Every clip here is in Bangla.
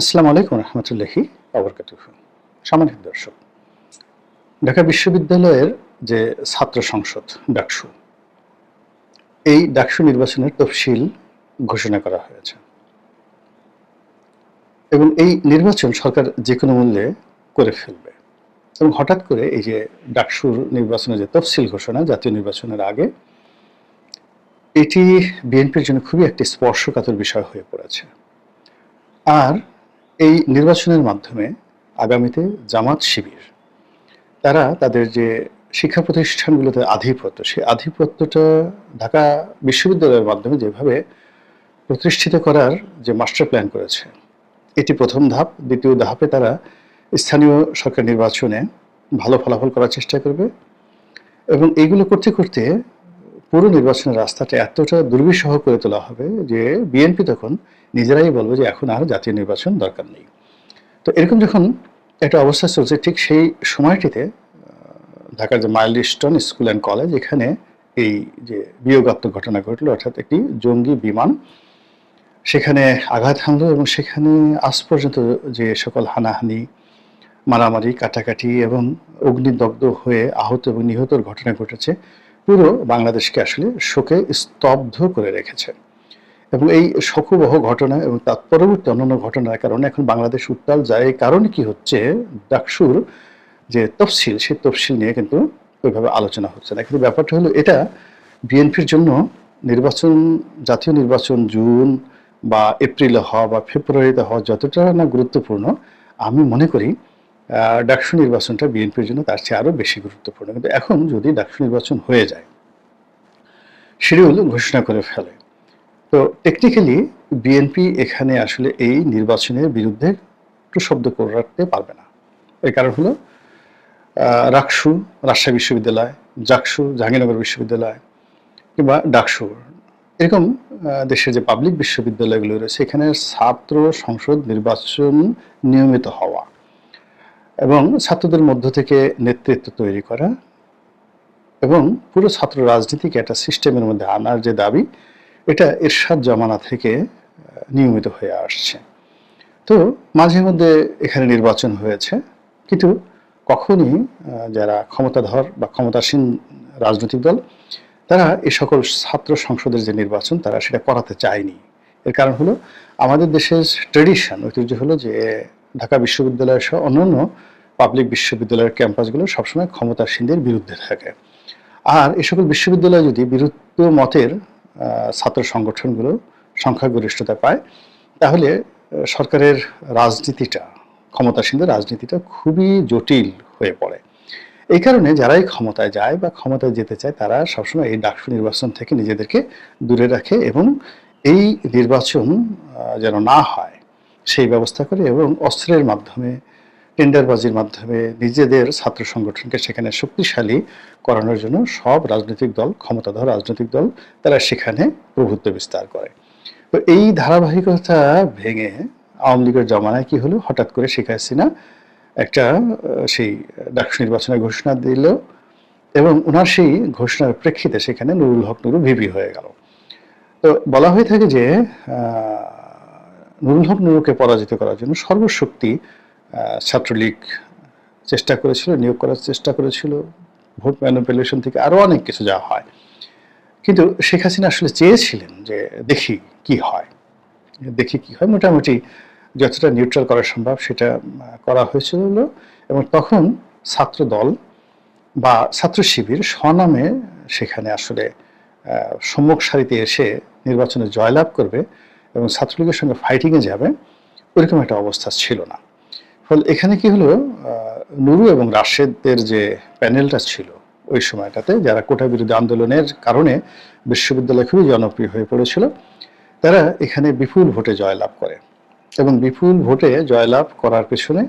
আসসালামু আলাইকুম রহমতুল্লাহি আবরকাতুহ সামান্য দর্শক, ঢাকা বিশ্ববিদ্যালয়ের যে ছাত্র সংসদ ডাকসু, এই ডাকসু নির্বাচনের তফসিল ঘোষণা করা হয়েছে। এবং এই নির্বাচন সরকার যে কোনো মূল্যে করে ফেলবে। এবং হঠাৎ করে এই যে ডাকসুর নির্বাচনের যে তফসিল ঘোষণা, জাতীয় নির্বাচনের আগে, এটি বিএনপির জন্য খুবই একটি স্পর্শকাতর বিষয় হয়ে পড়েছে। আর এই নির্বাচনের মাধ্যমে আগামীতে জামাত শিবির, তারা তাদের যে শিক্ষা প্রতিষ্ঠানগুলোতে আধিপত্য, সেই আধিপত্যটা ঢাকা বিশ্ববিদ্যালয়ের মাধ্যমে যেভাবে প্রতিষ্ঠিত করার যে মাস্টার প্ল্যান করেছে, এটি প্রথম ধাপ। দ্বিতীয় ধাপে তারা স্থানীয় সরকার নির্বাচনে ভালো ফলাফল করার চেষ্টা করবে এবং এইগুলো করতে করতে পুরো নির্বাচনের রাস্তাটা এতটা দুর্বিষহ করে তোলা হবে যে বিএনপি তখন নিজেরাই বলবে যে এখন আর জাতীয় নির্বাচন দরকার নেই। তো এরকম যখন একটা অবস্থা চলছে, ঠিক সেই সময়টিতে ঢাকার যে মাইলস্টোন স্কুল অ্যান্ড কলেজ, এখানে এই যে বিয়োগাত্মক ঘটনা ঘটলো, অর্থাৎ একটি জঙ্গি বিমান, সেখানে আঘাত হানলো এবং সেখানে আজ পর্যন্ত যে সকল হানাহানি, মারামারি, কাটাকাটি এবং অগ্নিদগ্ধ হয়ে আহত এবং নিহতর ঘটনা ঘটেছে পুরো বাংলাদেশকে আসলে শোকে স্তব্ধ করে রেখেছে। এবং এই শোকবহ ঘটনা এবং তার পরবর্তী অন্যান্য ঘটনার কারণে এখন বাংলাদেশ উত্তাল যায়। কারণে কি হচ্ছে? ডাকসুর যে তফসিল, সেই তফসিল নিয়ে কিন্তু ওইভাবে আলোচনা হচ্ছে না। কিন্তু ব্যাপারটা হলো এটা, বিএনপির জন্য নির্বাচন, জাতীয় নির্বাচন জুন বা এপ্রিলে হওয়া বা ফেব্রুয়ারিতে হওয়া যতটা না গুরুত্বপূর্ণ, আমি মনে করি ডাকসু নির্বাচনটা বিএনপির জন্য তার চেয়ে আরও বেশি গুরুত্বপূর্ণ। কিন্তু এখন যদি ডাকসু নির্বাচন হয়ে যায়, শিডিউল ঘোষণা করে ফেলে, তো টেকনিক্যালি বিএনপি এখানে আসলে এই নির্বাচনের বিরুদ্ধে একটু শব্দ করে রাখতে পারবে না। এর কারণ হলো রাকসু, রাজশাহী বিশ্ববিদ্যালয়, জাকসু, জাহাঙ্গীরনগর বিশ্ববিদ্যালয় কিংবা ডাকসু। এরকম দেশের যে পাবলিক বিশ্ববিদ্যালয়গুলো রয়েছে এখানে ছাত্র সংসদ নির্বাচন নিয়মিত হওয়া। এবং ছাত্রদের মধ্য থেকে নেতৃত্ব তৈরি করা এবং পুরো ছাত্র রাজনীতিকে একটা সিস্টেমের মধ্যে আনার যে দাবি, এটা এরশাদ জমানা থেকে নিয়মিত হয়ে আসছে। তো মাঝে মধ্যে এখানে নির্বাচন হয়েছে, কিন্তু কখনই যারা ক্ষমতাধর বা ক্ষমতাসীন রাজনৈতিক দল, তারা এ সকল ছাত্র সংসদের যে নির্বাচন, তারা সেটা করাতে চায়নি। এর কারণ হলো, আমাদের দেশের ট্রেডিশন ঐতিহ্য হলো যে ঢাকা বিশ্ববিদ্যালয় সহ অন্যান্য পাবলিক বিশ্ববিদ্যালয়ের ক্যাম্পাসগুলো সবসময় ক্ষমতাসীনদের বিরুদ্ধে থাকে। আর এই সকল বিশ্ববিদ্যালয় যদি বিরুদ্ধ মতের ছাত্র সংগঠনগুলো সংখ্যাগরিষ্ঠতা পায়, তাহলে সরকারের রাজনীতিটা, ক্ষমতাসীনদের রাজনীতিটা খুবই জটিল হয়ে পড়ে। এই কারণে যারাই ক্ষমতায় যায় বা ক্ষমতায় যেতে চায়, তারা সবসময় এই ডাকসু নির্বাচন থেকে নিজেদেরকে দূরে রাখে এবং এই নির্বাচন যেন না হয় সেই ব্যবস্থা করে এবং অস্ত্রের মাধ্যমে, টেন্ডারবাজির মাধ্যমে নিজেদের ছাত্র সংগঠনকে সেখানে শক্তিশালী করানোর জন্য সব রাজনৈতিক দল, ক্ষমতাধর রাজনৈতিক দল, তারা সেখানে প্রভুত্ব বিস্তার করে। তো এই ধারাবাহিকতা ভেঙে আওয়ামী লীগের জমানায় কি হলো? হঠাৎ করে শেখ হাসিনা একটা সেই ডাকসু নির্বাচনের ঘোষণা দিল এবং ওনার সেই ঘোষণার প্রেক্ষিতে সেখানে নুরুল হক নুরু ভিপি হয়ে গেল। তো বলা হয়ে থাকে যে হক নুরুকে পরাজিত করার জন্য সর্বশক্তি ছাত্রলীগ চেষ্টা করেছিল, নিয়োগ করার চেষ্টা করেছিল, ভোট ম্যানিপুলেশন থেকে আরও অনেক কিছু যা হয়। কিন্তু শেখ হাসিনা আসলে চেয়েছিলেন যে দেখি কি হয়। দেখি কি হয়, মোটামুটি যতটা নিউট্রাল করা সম্ভব সেটা করা হয়েছিল এবং তখন ছাত্র দল বা ছাত্র শিবির স্বনামে সেখানে আসলে সম্মুখ সারিতে এসে নির্বাচনে জয়লাভ করবে এবং ছাত্রলীগের সঙ্গে ফাইটিংয়ে যাবে ওইরকম একটা অবস্থা ছিল না। ফলে এখানে কি হলো নুরু এবং রাশেদের যে প্যানেলটা ছিল ওই সময়টাতে, যারা কোটা বিরোধী আন্দোলনের কারণে বিশ্ববিদ্যালয় খুবই জনপ্রিয় হয়ে পড়েছিল, তারা এখানে বিপুল ভোটে জয়লাভ করে। এবং বিপুল ভোটে জয়লাভ করার পেছনে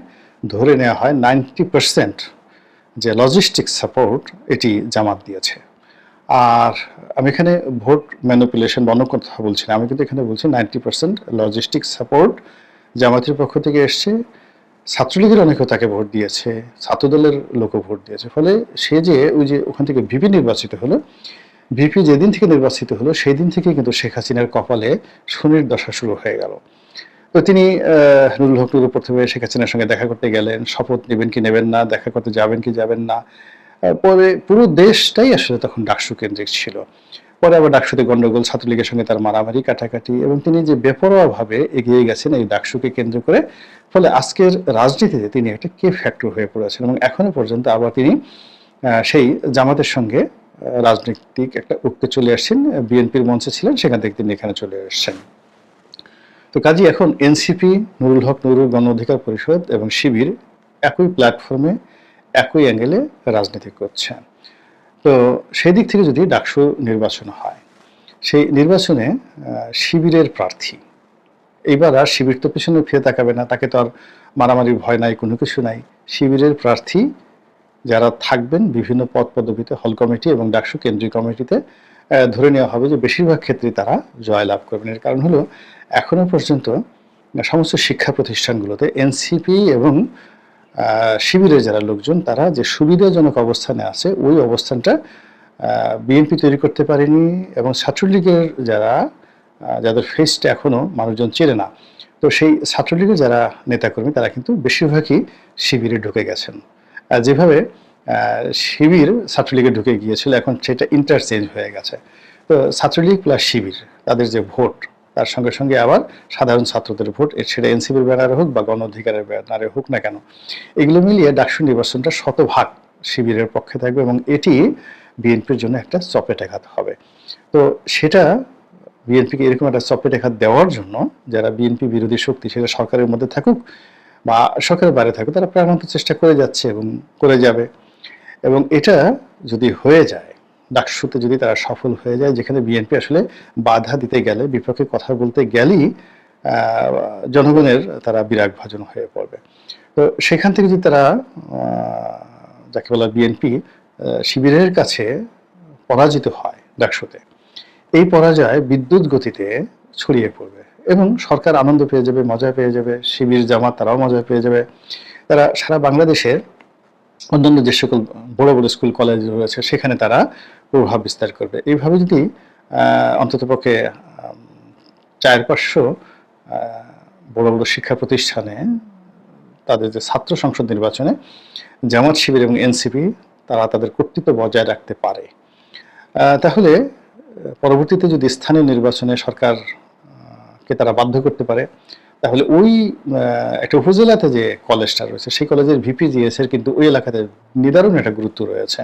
ধরে নেওয়া হয় নাইনটি পার্সেন্ট যে লজিস্টিক সাপোর্ট এটি জামাত দিয়েছে। আর আমি এখানে ভোট ম্যানিপুলেশন বন্ধ কথা বলছি না। আমি কিন্তু এখানে বলছি নাইনটি পার্সেন্ট লজিস্টিক সাপোর্ট জামাতের পক্ষ থেকে এসছে। ছাত্রলীগের অনেকেও তাকে ভোট দিয়েছে, ছাত্রদলের লোকও ভোট দিয়েছে। ফলে সে যে ওই যে ওখান থেকে ভিপি নির্বাচিত হলো, ভিপি যেদিন থেকে নির্বাচিত হলো সেই দিন থেকে কিন্তু শেখ হাসিনার কপালে শনির দশা শুরু হয়ে গেল। তো তিনি নুরুল হক প্রথমে শেখ হাসিনার সঙ্গে দেখা করতে গেলেন, শপথ নেবেন কি নেবেন না, দেখা করতে যাবেন কি যাবেন না পরে পুরো দেশটাই আসলে তখন ডাকসু কেন্দ্রিক ছিল। পরে আবার ডাকসুতে গন্ডগোল, ছাত্রলীগের সঙ্গে তার মারামারি, কাটাকাটি এবং তিনি যে বেপরোয়াভাবে এগিয়ে গেছেন এই ডাকসুকে কেন্দ্র করে, ফলে আজকের রাজনীতিতে তিনি একটা কে ফ্যাক্টর হয়ে পড়েছেন এবং এখনও পর্যন্ত আবার তিনি সেই জামাতের সঙ্গে রাজনৈতিক একটা উঠতে চলে আসছেন। বিএনপির মঞ্চে ছিলেন, সেখান থেকে তিনি এখানে চলে এসেছেন। তো কাজী, এখন এনসিপি, নুরুল হক নুরুল গণ অধিকার পরিষদ এবং শিবির একই প্ল্যাটফর্মে একই অ্যাঙ্গেলে রাজনীতি করছে তো সেই দিক থেকে যদি ডাকসু নির্বাচন হয়, সেই নির্বাচনে শিবিরের প্রার্থী, এইবার আর শিবির তো পেছনে ফিরে তাকাবে না, তাকে তো আর মারামারির ভয় নাই, কোনো কিছু নাই। শিবিরের প্রার্থী যারা থাকবেন বিভিন্ন পদ পদবিতে, হল কমিটি এবং ডাকসু কেন্দ্রীয় কমিটিতে ধরে নেওয়া হবে যে বেশিরভাগ ক্ষেত্রে তারা জয় লাভ করবেন। এর কারণ হলো, এখনও পর্যন্ত সমস্ত শিক্ষা প্রতিষ্ঠানগুলোতে এনসিপি এবং আহ, শিবিরের যারা লোকজন তারা যে সুবিধাজনক অবস্থানে আছে ওই অবস্থানটা বিএনপি তৈরি করতে পারেনি এবং ছাত্রলীগের যারা যাদের ফেসটা এখনও মানুষজন চেনে না তো সেই ছাত্রলীগের যারা নেতাকর্মী তারা কিন্তু বেশিরভাগই শিবিরে ঢুকে গেছেন। যেভাবে শিবির ছাত্রলীগে ঢুকে গিয়েছিল এখন সেটা ইন্টারচেঞ্জ হয়ে গেছে। তো ছাত্রলীগ প্লাস শিবির তাদের যে ভোট তার সঙ্গে সঙ্গে আবার সাধারণ ছাত্রদের ভোট সেটা এনসিপির ব্যানারে হোক বা গণ অধিকারের ব্যানারে হোক না কেন, এগুলো মিলিয়ে ডাকসু নির্বাচনটা শতভাগ শিবিরের পক্ষে থাকবে এবং এটি বিএনপির জন্য একটা চপেট চপেটাঘাত হবে। তো সেটা বিএনপিকে এরকম একটা চপেট চপেটাঘাত দেওয়ার জন্য যারা বিএনপি বিরোধী শক্তি সেটা সরকারের মধ্যে থাকুক বা সরকারের বাইরে থাকুক, তারা প্রাণান্ত চেষ্টা করে যাচ্ছে এবং করে যাবে। এবং এটা যদি হয়ে যায় ডাকসুতে যদি তারা সফল হয়ে যায়, যেখানে বিএনপি আসলে বাধা দিতে গেলে, বিপক্ষে কথা বলতে গেলেই জনগণের তারা বিরাগ ভাজন হয়ে পড়বে। তো সেখান থেকে যদি তারা যাকে বলা বিএনপি শিবিরের কাছে পরাজিত হয় ডাকসুতে এই পরাজয় বিদ্যুৎ গতিতে ছড়িয়ে পড়বে এবং সরকার আনন্দ পেয়ে যাবে, মজা পেয়ে যাবে, শিবির জামাত তারাও মজা পেয়ে যাবে। তারা সারা বাংলাদেশের অন্যান্য যে সকল বড় বড় স্কুল কলেজ রয়েছে, সেখানে তারা প্রভাব বিস্তার করবে। এইভাবে যদি অন্তত পক্ষে চার পাঁচশো বড় বড় শিক্ষা প্রতিষ্ঠানে তাদের যে ছাত্র সংসদ নির্বাচনে জামাত শিবির এবং এনসিপি তারা তাদের কর্তৃত্ব বজায় রাখতে পারে। তাহলে পরবর্তীতে যদি স্থানীয় নির্বাচনে সরকারকে তারা বাধ্য করতে পারে তাহলে ওই একটা উপজেলাতে যে কলেজটা রয়েছে, সেই কলেজের ভিপিজিএস এর কিন্তু ওই এলাকাতে নিদারুণ একটা গুরুত্ব রয়েছে।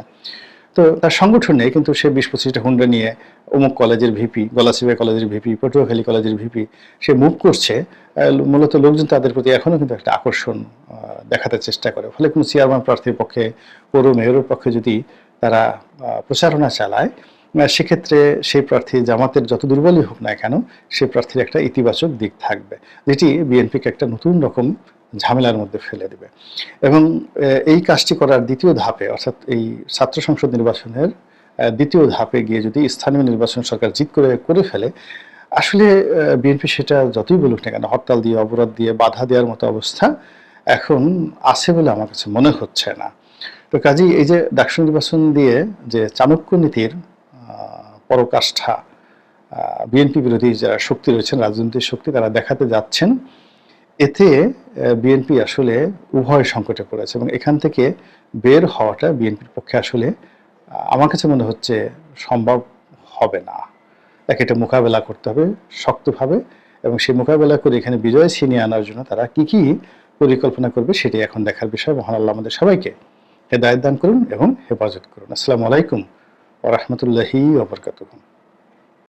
তো তার সংগঠন কিন্তু সে বিশ পঁচিশটা হুন্ডা নিয়ে অমুক কলেজের ভিপি গলাচিবা কলেজের ভিপি পটুয়াখালী কলেজের ভিপি সে মুভ করছে। মূলত লোকজন তাদের প্রতি এখনও কিন্তু একটা আকর্ষণ দেখাতে চেষ্টা করে। ফলে কোনো চেয়ারম্যান প্রার্থীর পক্ষে পৌর মেয়রের পক্ষে যদি তারা প্রচারণা চালায় সেক্ষেত্রে সেই প্রার্থী জামাতের যত দুর্বলই হোক না কেন সেই প্রার্থীর একটা ইতিবাচক দিক থাকবে, যেটি বিএনপিকে একটা নতুন রকম ঝামেলার মধ্যে ফেলে দেবে। এবং এই কাজটি করার দ্বিতীয় ধাপে, অর্থাৎ এই ছাত্র সংসদ নির্বাচনের দ্বিতীয় ধাপে গিয়ে যদি স্থানীয় নির্বাচন সরকার জিত করে করে ফেলে, আসলে বিএনপি সেটা যতই বলুক না কেন, হরতাল দিয়ে অবরোধ দিয়ে, বাধা দেওয়ার মতো অবস্থা এখন আছে বলে আমার কাছে মনে হচ্ছে না। তো কাজেই এই যে ডাকসু নির্বাচন দিয়ে যে চাণক্য নীতির পরকাষ্ঠা বিএনপি বিরোধী যারা শক্তি রয়েছেন, রাজনৈতিক শক্তি, তারা দেখাতে যাচ্ছেন। এতে বিএনপি আসলে উভয় সংকটে পড়েছে এবং এখান থেকে বের হওয়াটা বিএনপির পক্ষে আসলে আমার কাছে মনে হচ্ছে সম্ভব হবে না। তাকে এটা মোকাবেলা করতে হবে শক্তভাবে এবং সেই মোকাবেলা করে এখানে বিজয় ছিনিয়ে আনার জন্য তারা কি কি পরিকল্পনা করবে সেটি এখন দেখার বিষয়। মহান আল্লাহ আমাদের সবাইকে হেদায়ত দান করুন এবং হেফাজত করুন। আসসালামু আলাইকুম। ওরহমতুল্লাহি ওবরকাতুহ